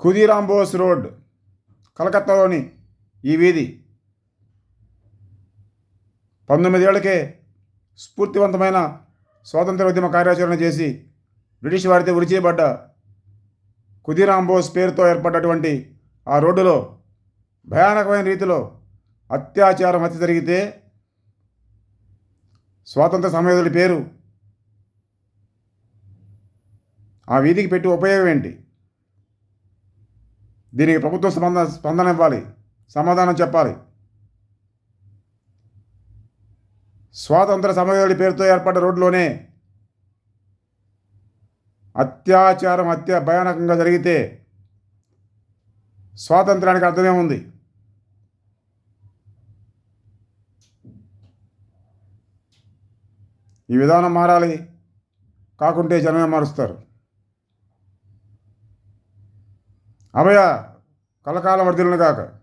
Khudiram Bose road కలకత్తాలోని ఈ వీధి పంతొమ్మిదేళ్ళకే స్ఫూర్తివంతమైన స్వాతంత్ర ఉద్యమ కార్యాచరణ చేసి బ్రిటిష్ వారితో ఉరిచేయబడ్డ ఖుదీరాం బోస్ పేరుతో ఏర్పడ్డటువంటి ఆ రోడ్డులో భయానకమైన రీతిలో అత్యాచారం హత్య జరిగితే స్వాతంత్ర సమయోధుడి పేరు ఆ వీధికి పెట్టి ఉపయోగం ఏంటి? దీనికి ప్రభుత్వం స్పందన స్పందన ఇవ్వాలి సమాధానం చెప్పాలి. స్వాతంత్ర సమయోధుడి పేరుతో ఏర్పడ్డ రోడ్లోనే అత్యాచారం అత్య భయానకంగా జరిగితే స్వాతంత్రానికి అర్థమే ఉంది. ఈ విధానం మారాలి. కాకుంటే జనమే మారుస్తారు. అభయ కలకాలం వర్ధిల్లును కాక.